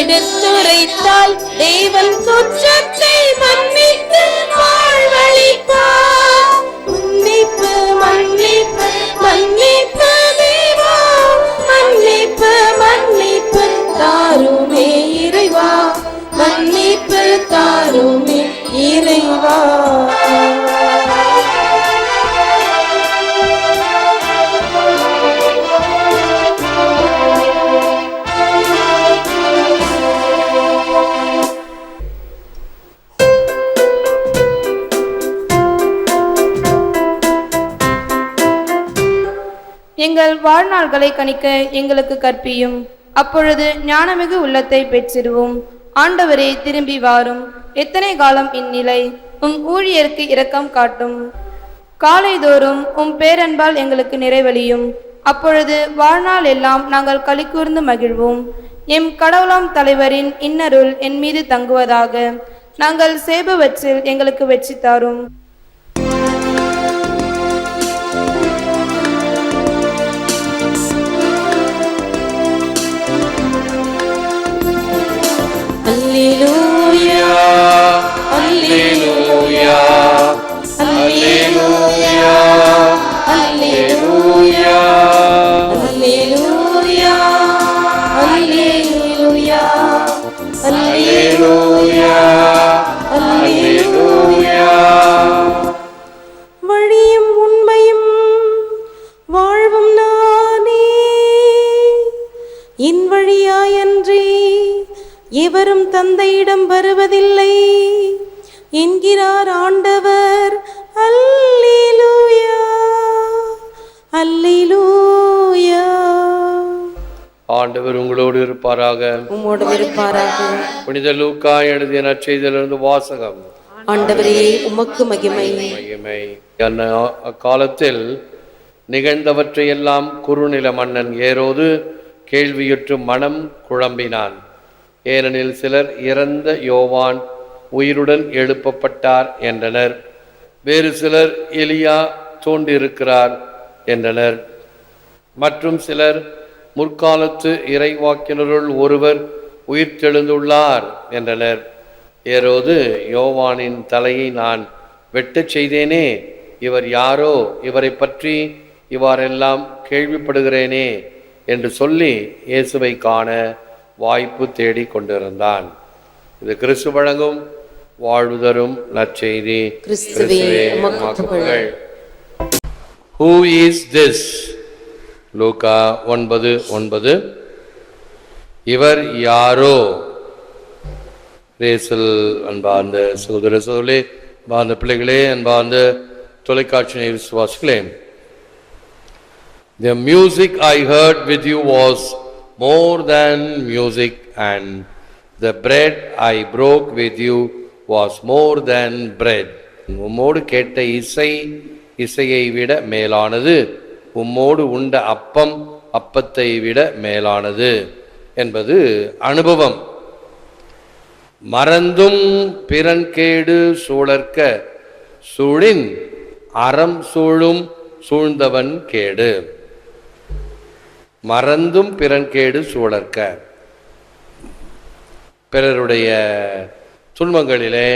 எடுத்துரைத்தால் தேவன் குற்றத்தை எங்கள் வாழ்நாள்களை கணிக்க எங்களுக்கு கற்பியும். அப்பொழுது ஞானமிகு உள்ளத்தை பெற்றிடுவோம். ஆண்டவரே திரும்பி வாரும். எத்தனை காலம் இந்நிலை? உம் ஊழியருக்கு இரக்கம் காட்டும். காலைதோறும் உம் பேரன்பால் எங்களுக்கு நிறைவழியும். அப்பொழுது வாழ்நாள் எல்லாம் நாங்கள் கலிக்கூர்ந்து மகிழ்வோம். எம் கடவுளாம் தலைவரின் இன்னருள் என் மீது தங்குவதாக நாங்கள் சேபவற்றில் எங்களுக்கு வெற்றி தாரும் என் வழியாயன்றி எவரும் தந்தையிடம் வருவதில்லை என்கிறார் ஆண்டவர். அல்லேலூயா. அல்லேலூயா. ஆண்டவர் உங்களோடு இருப்பாராக. உம்மோடு இருப்பாராக. புனித லூக்கா எழுதிய நற்செய்தியிலிருந்து வாசகம். ஆண்டவரே உமக்கு மகிமை. மகிமை. அன்ன அக்காலத்தில் நிகழ்ந்தவற்றையெல்லாம் குறுநில மன்னன் ஏரோது கேள்வியுற்று மனம் குழம்பினான். ஏனெனில் சிலர் இறந்த யோவான் உயிருடன் எழுப்பப்பட்டார் என்றனர். வேறு சிலர் எலியா தோன்றியிருக்கிறார் என்றனர். மற்றும் சிலர் முற்காலத்து இறைவாக்கினருள் ஒருவர் உயிர்த்தெழுந்துள்ளார் என்றனர். ஏரோது யோவானின் தலையை நான் வெட்டச் செய்தேனே இவர் யாரோ இவரை பற்றி இவ்வாறெல்லாம் கேள்விப்படுகிறேனே என்று சொல்லி இயேசுவை காண வாய்ப்பு தேடி கொண்டிருந்தான். இது கிறிஸ்து வழங்கும் வாழ்வு தரும் நற்செய்தி. Who is this? லூக்கா ஒன்பது ஒன்பது. இவர் யாரோ? ரேசல் அன்பார்ந்த சகோதர சகோதரே அன்பார்ந்த பிள்ளைகளே அன்பார்ந்த தொலைக்காட்சி விசுவாசிகளே The music I heard with you was more than music and the bread I broke with you was more than bread. உம்மோடு கேட்ட இசை இசையை விட மேலானது. உம்மோடு உண்ட அப்பம் அப்பத்தை விட மேலானது என்பது அனுபவம். மறந்தும் பிறன்கேடு சூழற்க சூழின் அறம் சூழும் சூழ்ந்தவன் கேடு. மறந்தும் பிறன்கேடு சூழற்க. பிறருடைய துன்பங்களிலே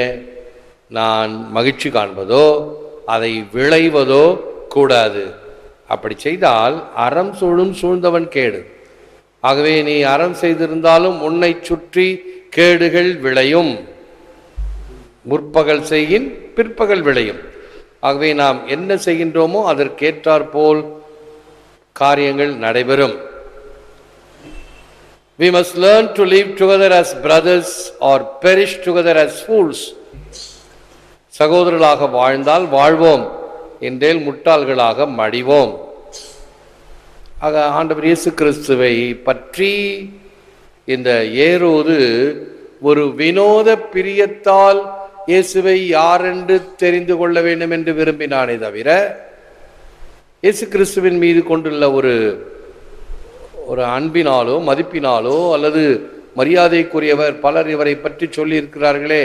நான் மகிழ்ச்சி காண்பதோ அதை விளைவதோ கூடாது. அப்படி செய்தால் அறம் சூழும் சூழ்ந்தவன் கேடு. ஆகவே நீ அறம் செய்திருந்தாலும் உன்னை சுற்றி கேடுகள் விளையும். முற்பகல் செய்யின் பிற்பகல் விளையும். ஆகவே நாம் என்ன செய்கின்றோமோ அதற்கேற்றாற்போல் காரியங்கள் நடைபெறும். We must learn to live together as brothers or perish together as fools. சகோதரர்களாக வாழ்ந்தால் வாழ்வோம். என்றேல் முட்டாள்களாக மடிவோம். ஆக ஆண்டவர் இயேசு கிறிஸ்துவை பற்றி இந்த ஏரோது ஒரு வினோத பிரியத்தால் இயேசுவை யாரென்று தெரிந்து கொள்ள வேண்டும் என்று விரும்பினானே தவிர இயேசு கிறிஸ்துவின் மீது கொண்டுள்ள ஒரு ஒரு அன்பினாலோ மதிப்பினாலோ அல்லது மரியாதைக்குரியவர் பலர் இவரை பற்றி சொல்லியிருக்கிறார்களே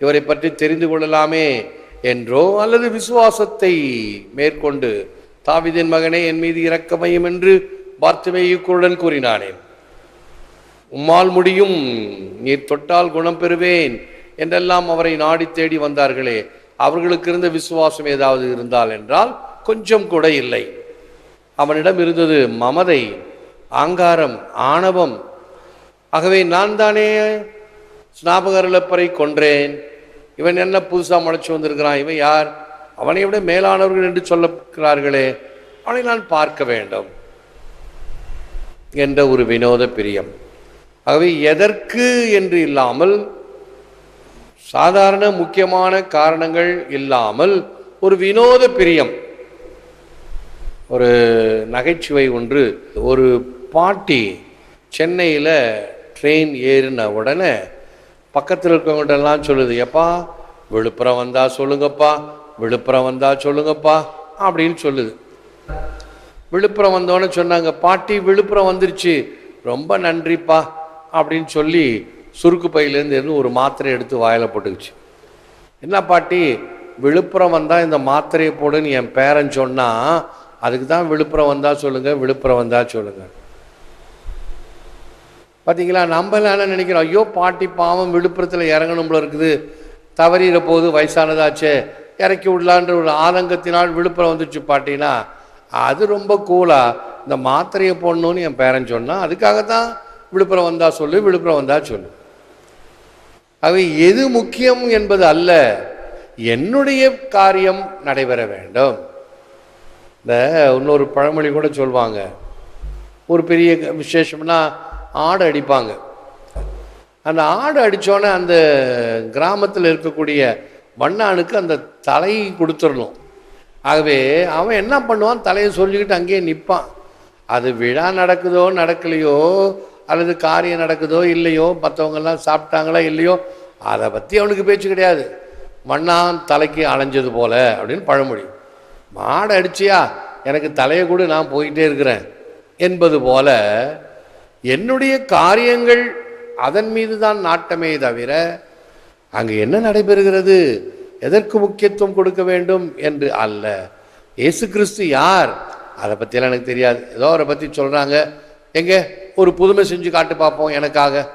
இவரை பற்றி தெரிந்து கொள்ளலாமே என்றோ அல்லது விசுவாசத்தை மேற்கொண்டு தாவிதின் மகனே என் மீது இறக்கமையும் என்று பார்த்துமேயுக்குருடன் கூறினானே உம்மால் முடியும் நீர் தொட்டால் குணம் பெறுவேன் என்றெல்லாம் அவரை நாடி தேடி வந்தார்களே அவர்களுக்கு இருந்த விசுவாசம் ஏதாவது இருந்தால் என்றால் கொஞ்சம் கூட இல்லை. அவனிடம் இருந்தது மமதை ஆங்காரம் ஆணவம். ஆகவே நான் தானே ஸ்நாபகரலப்பரை கொன்றேன். இவன் என்ன புதுசாக முளைச்சி வந்திருக்கிறான்? இவன் யார்? அவனை விட மேலானவர்கள் என்று சொல்லக்கிறார்களே அவனை நான் பார்க்க வேண்டும் என்ற ஒரு வினோத பிரியம். ஆகவே எதற்கு என்று இல்லாமல் சாதாரண முக்கியமான காரணங்கள் இல்லாமல் ஒரு வினோத பிரியம். ஒரு நகைச்சுவை ஒன்று. ஒரு பாட்டி சென்னையில் ட்ரெயின் ஏறின உடனே பக்கத்தில் இருக்கவங்கள்டெல்லாம் சொல்லுது எப்பா விழுப்புரம் வந்தால் சொல்லுங்கப்பா விழுப்புரம் வந்தால் சொல்லுங்கப்பா அப்படின்னு சொல்லுது. விழுப்புரம் வந்தோன்னு சொன்னாங்க பாட்டி விழுப்புரம் வந்துருச்சு ரொம்ப நன்றிப்பா அப்படின்னு சொல்லி சுருக்கு பையிலேருந்து இருந்து ஒரு மாத்திரை எடுத்து வாயில் போட்டுக்குச்சு. என்ன பாட்டி விழுப்புரம் வந்தால் இந்த மாத்திரையை போடுன்னு என் பேரன் சொன்னால் அதுக்கு தான் விழுப்புரம் வந்தால் சொல்லுங்கள் விழுப்புரம் வந்தால் சொல்லுங்கள் பார்த்தீங்களா நம்மளாம் என்ன நினைக்கிறோம்? ஐயோ பாட்டி பாவம் விழுப்புரத்தில் இறங்கணும்ல இருக்குது. தவறிகிற போது வயசானதாச்சே இறக்கி விடலான்ற ஒரு ஆதங்கத்தினால் விழுப்புரம் வந்துச்சு பாட்டினா அது ரொம்ப கூலாக இந்த மாத்திரையை போடணும்னு என் பேரன் சொன்னால் அதுக்காக தான் விழுப்புரம் வந்தால் சொல்லு விழுப்புரம் வந்தால் சொல்லு. அவை எது முக்கியம் என்பது அல்ல என்னுடைய காரியம் நடைபெற வேண்டும். இந்த இன்னொரு பழமொழி கூட சொல்லுவாங்க ஒரு பெரிய விசேஷம்னா ஆடு அடிப்பாங்க. அந்த ஆடு அடித்தோன்னே அந்த கிராமத்தில் இருக்கக்கூடிய வண்ணானுக்கு அந்த தலை கொடுத்துடணும் ஆகவே அவன் என்ன பண்ணுவான்? தலையை சொல்லிக்கிட்டு அங்கேயே நிற்பான் அது விழா நடக்குதோ நடக்கலையோ அல்லது காரியம் நடக்குதோ இல்லையோ மற்றவங்கெல்லாம் சாப்பிட்டாங்களா இல்லையோ அதை பற்றி அவனுக்கு பேச்சு கிடையாது. மண்ணான் தலைக்கு அலைஞ்சது போல அப்படின்னு பழமொழி. மாடை அடிச்சியா? எனக்கு தலையை கூட நான் போயிட்டே இருக்கிறேன். என்பது போல என்னுடைய காரியங்கள் அதன் மீது தான் நாட்டமே தவிர அங்கு என்ன நடைபெறுகிறது? எதற்கு முக்கியத்துவம் கொடுக்க வேண்டும் என்று அல்ல. இயேசு கிறிஸ்து யார்? அதை பற்றியெல்லாம் எனக்கு தெரியாது. ஏதோ அவரை பற்றி சொல்கிறாங்க எங்கே? ஒரு புதுமை செஞ்சு காட்டு பார்ப்போம் எனக்காக.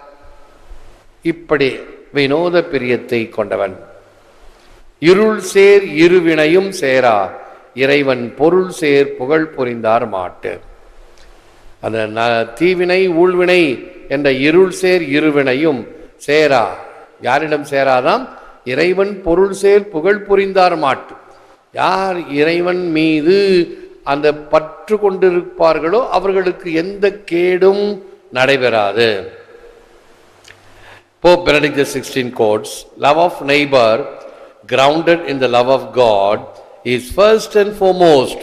இப்படி வினோத பிரியத்தை கொண்டவன். இருள் சேர் இருவினையும் சேரா. இறைவன் பொருள் சேர் புகழ் புரிந்தார் மாட்டு. அந்த ந- தீவினை ஊழ்வினை என்ற இருள் சேர் இருவினையும் சேரா. யாரிடம் சேராதாம்? இறைவன் பொருள் சேர் புகழ் புரிந்தார் மாட்டு. யார் இறைவன் மீது அந்த பற்று கொண்டிருப்பார்களோ அவர்களுக்கு எந்த கேடும் நடைபெறாது. Pope Benedict XVI quotes, love of neighbor grounded in the love of God is first and foremost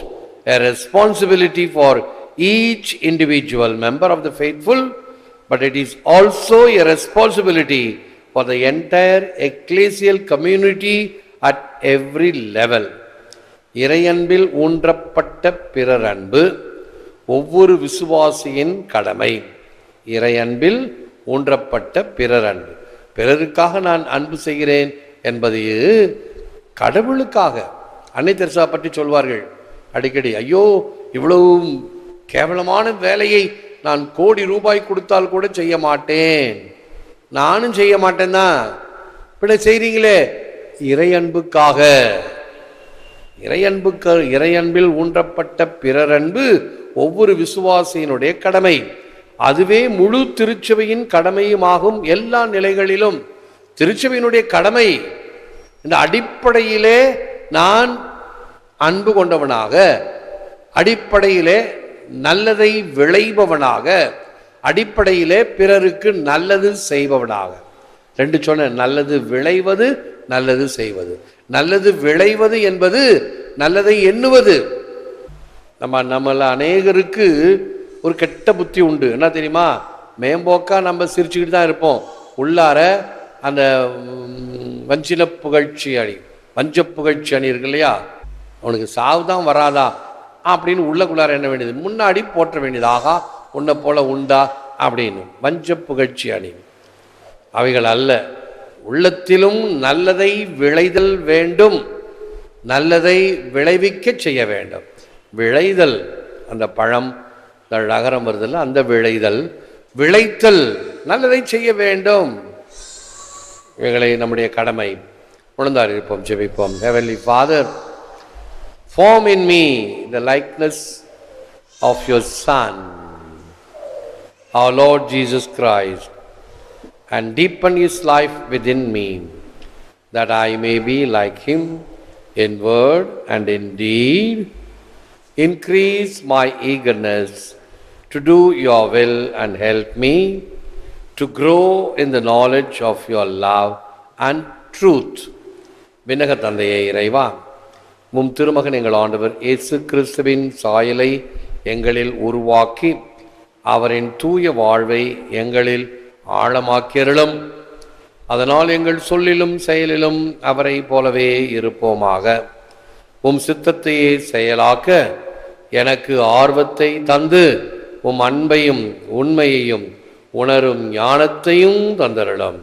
a responsibility for each individual member of the faithful, but it is also a responsibility for the entire ecclesial community at every level. இறையன்பில் ஊன்றப்பட்ட பிறர் அன்பு ஒவ்வொரு விசுவாசியின் கடமை இறையன்பில் ஊன்றப்பட்ட பிறர் அன்பு பிறருக்காக நான் அன்பு செய்கிறேன் என்பது கடவுளுக்காக அன்னை தெரசா பற்றி சொல்வார்கள் அடிக்கடி ஐயோ இவ்வளவு கேவலமான வேலையை நான் கோடி ரூபாய் கொடுத்தால் கூட செய்ய மாட்டேன். நானும் செய்ய மாட்டேன் தான் பின்ன செய்றீங்களே இறையன்புக்காக. இறையன்புக்கு இறையன்பில் ஊன்றப்பட்ட பிறரன்பு ஒவ்வொரு விசுவாசியினுடைய கடமை. அதுவே முழு திருச்சபையின் கடமையுமாகும் எல்லா நிலைகளிலும். திருச்சபையினுடைய கடமை இந்த அடிப்படையிலே நான் அன்பு கொண்டவனாக அடிப்படையிலே நல்லதை விளைபவனாக அடிப்படையிலே பிறருக்கு நல்லது செய்பவனாக. ரெண்டு சொன்ன நல்லது விளைவது நல்லது செய்வது. நல்லது விளைவது என்பது நல்லதை எண்ணுவது. நம்ம நம்மள அநேகருக்கு ஒரு கெட்ட புத்தி உண்டு. என்ன தெரியுமா? மேம்போக்கா நம்ம சிரிச்சுக்கிட்டு தான் இருப்போம். உள்ளார அந்த வஞ்சின புகழ்ச்சி அணி பஞ்ச புகழ்ச்சி அணி இருக்கு இல்லையா? அவனுக்கு சாவு தான் வராதா? அப்படின்னு உள்ளக்குள்ளார என்ன வேண்டியது? முன்னாடி போற்ற வேண்டியது. ஆகா உன்னை போல உண்டா? அப்படின்னு. பஞ்ச புகழ்ச்சி அணி. அவைகள் அல்ல. உள்ளத்திலும் நல்லதை விளைதல் வேண்டும். நல்லதை விளைவிக்கச் செய்ய வேண்டும். விளைதல் அந்த பழம் இந்த நகரம் வருதல்ல அந்த விளைதல். விளைத்தல் நல்லதை செய்ய வேண்டும். இவைகளை நம்முடைய கடமை. உணர்ந்தார் இருப்போம் ஜெபிப்போம் heavenly father form in me the likeness of your son our Lord Jesus Christ, and deepen his life within me, that I may be like him in word and in deed. Increase my eagerness to do your will and help me to grow in the knowledge of your love and truth. விண்ணக தந்தையே இறைவா உம் திருமகன் எங்கள் ஆண்டவர் இயேசு கிறிஸ்துவின் சாயலை எங்களில் உருவாக்கி அவரின் தூய வாழ்வை எங்களில் ஆழமாக்கியருளும். அதனால் எங்கள் சொல்லிலும் செயலிலும் அவரை போலவே இருப்போமாக. உம் சித்தத்தையே செயலாக்க எனக்கு ஆர்வத்தை தந்து உம் அன்பையும் உண்மையையும் உணரும் ஞானத்தையும் தந்தருளும்.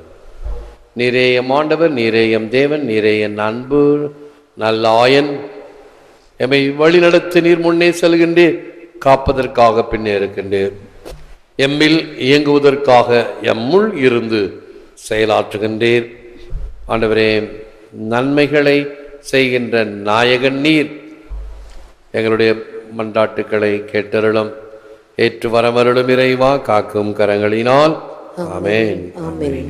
நீரேயம் ஆண்டவர் நீரேயம் தேவன் நீரேயன் அன்பு நல்லாயன். எம்மை வழிநடத்தி நீர் முன்னே செல்கின்றீர் காப்பதற்காக பின்னே இருக்கின்றீர். எம்மில் இயங்குவதற்காக எம்முள் இருந்து செயலாற்றுகின்றீர். ஆண்டவரே நன்மைகளை செய்கின்ற நாயகன் நீர். எங்களுடைய மன்றாட்டுக்களை கேட்டருளும் ஏற்று வரமருளும் இறைவா காக்கும் கரங்களினால். ஆமேன் ஆமேன்.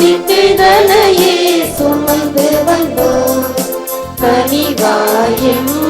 காணிக்கைதனையே சுமந்து வந்தோம். கனிவாயும்